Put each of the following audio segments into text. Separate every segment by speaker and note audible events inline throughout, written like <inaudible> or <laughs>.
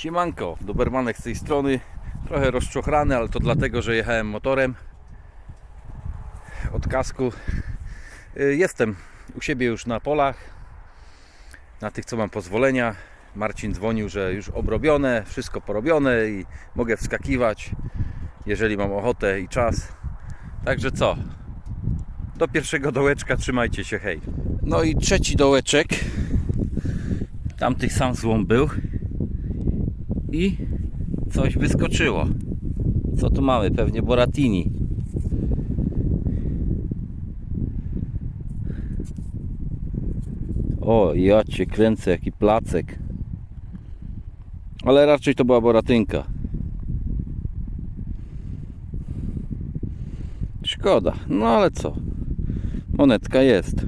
Speaker 1: Siemanko, Dobermanek z tej strony. Trochę rozczochrany, ale to dlatego, że jechałem motorem od kasku. Y, Jestem u siebie już na polach, na tych co mam pozwolenia. Marcin dzwonił, że już obrobione, wszystko porobione i mogę wskakiwać, jeżeli mam ochotę i czas. Także co? Do pierwszego dołeczka trzymajcie się, hej. No i trzeci dołeczek. Tamtych sam złom był i coś wyskoczyło. Co tu mamy? Pewnie Boratini. O, ja cię kręcę, jaki placek. Ale raczej to była Boratynka. Szkoda, no ale co? Monetka jest.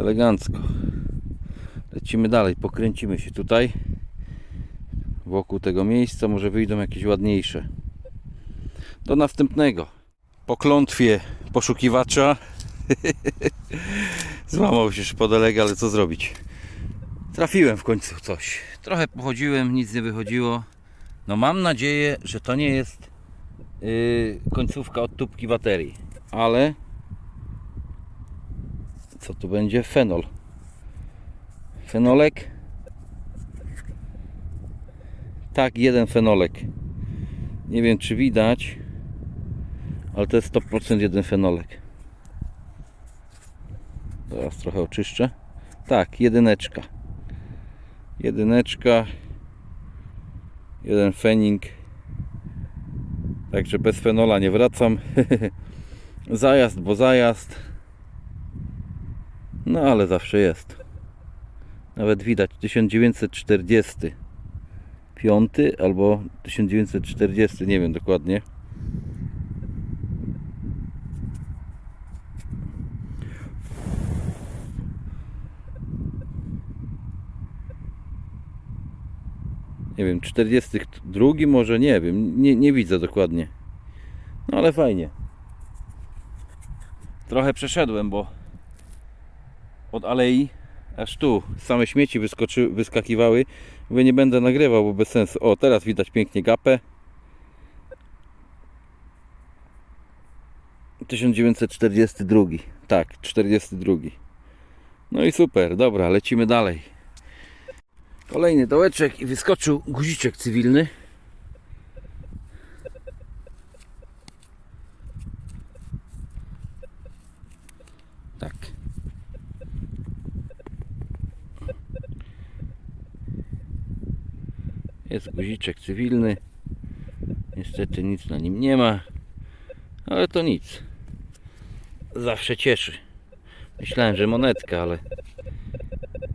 Speaker 1: Elegancko. Lecimy dalej, pokręcimy się tutaj wokół tego miejsca, może wyjdą jakieś ładniejsze. Do następnego. Po klątwie poszukiwacza <laughs> złamał się szpodelek, ale co zrobić? Trafiłem w końcu coś. Trochę pochodziłem, nic nie wychodziło. No mam nadzieję, że to nie jest yy, końcówka od tubki baterii, ale co tu będzie? Fenol. Fenolek tak, jeden fenolek. Nie wiem czy widać, ale to jest 100% jeden fenolek. Teraz trochę oczyszczę. Tak, jedyneczka. Jedyneczka. Jeden fening. Także bez fenola nie wracam. <laughs> zajazd, bo zajazd. No ale zawsze jest. Nawet widać 1940 piąty albo 1940, nie wiem dokładnie. Nie wiem, 42 może, nie wiem, nie, nie widzę dokładnie. No ale fajnie. Trochę przeszedłem, bo od alei aż tu same śmieci wyskoczy, wyskakiwały. Mówię, nie będę nagrywał, bo bez sensu. O, teraz widać pięknie gapę. 1942. Tak, 42. No i super, dobra, lecimy dalej. Kolejny dołeczek i wyskoczył guziczek cywilny. Tak. Jest guziczek cywilny. Niestety nic na nim nie ma. Ale to nic. Zawsze cieszy. Myślałem, że monetka, ale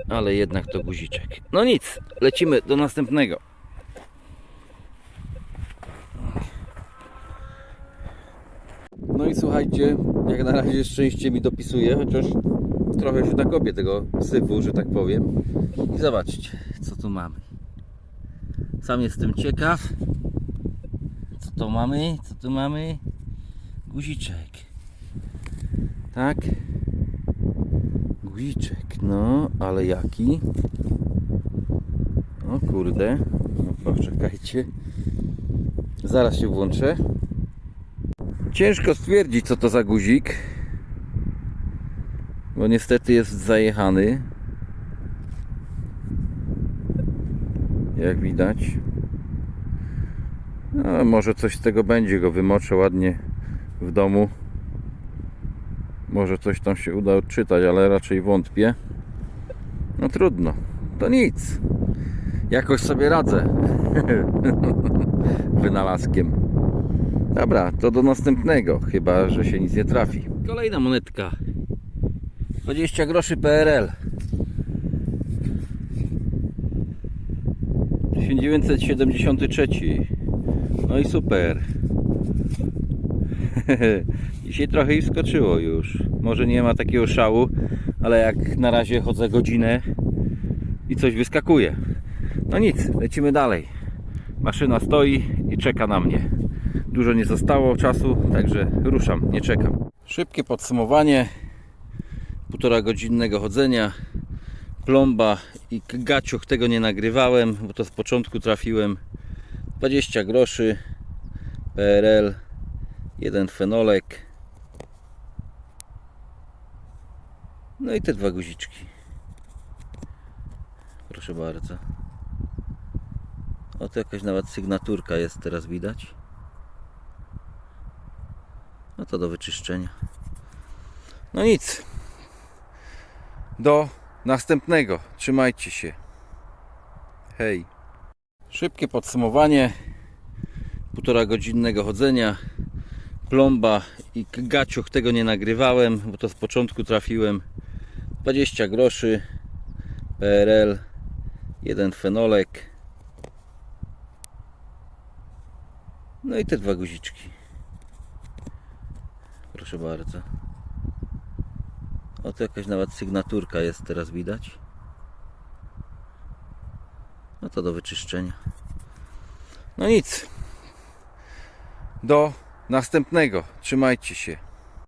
Speaker 1: ale jednak to guziczek. No nic, lecimy do następnego. No i słuchajcie, jak na razie szczęście mi dopisuje, chociaż trochę się nakopię tego syfu, że tak powiem. I zobaczcie, co tu mamy. Sam jestem ciekaw. Co to mamy? Co tu mamy? Guziczek. Tak? Guziczek. No, ale jaki? O kurde. No poczekajcie. Zaraz się włączę. Ciężko stwierdzić co to za guzik. Bo niestety jest zajechany. Jak widać. No, może coś z tego będzie, go wymoczę ładnie w domu. Może coś tam się uda odczytać, ale raczej wątpię. No trudno, to nic. Jakoś sobie radzę <laughs> wynalazkiem. Dobra, to do następnego, chyba że się nic nie trafi. Kolejna monetka. 20 groszy PRL. 1973. No i super. <laughs> Dzisiaj trochę i wskoczyło już. Może nie ma takiego szału, ale jak na razie chodzę godzinę i coś wyskakuje. No nic, lecimy dalej. Maszyna stoi i czeka na mnie. Dużo nie zostało czasu, także ruszam, nie czekam. Szybkie podsumowanie półtora godzinnego chodzenia. Plomba i gaciuch tego nie nagrywałem, bo to z początku trafiłem. 20 groszy. PRL jeden fenolek. No i te dwa guziczki. Proszę bardzo. O to jakaś nawet sygnaturka jest teraz widać. No to do wyczyszczenia. No nic. Do następnego. Trzymajcie się. Hej. Szybkie podsumowanie półtora godzinnego chodzenia. Plomba i gaciuch tego nie nagrywałem, bo to z początku trafiłem 20 groszy PRL jeden fenolek no i te dwa guziczki proszę bardzo o to jakaś nawet sygnaturka jest teraz widać. No to do wyczyszczenia. No nic. Do następnego. Trzymajcie się.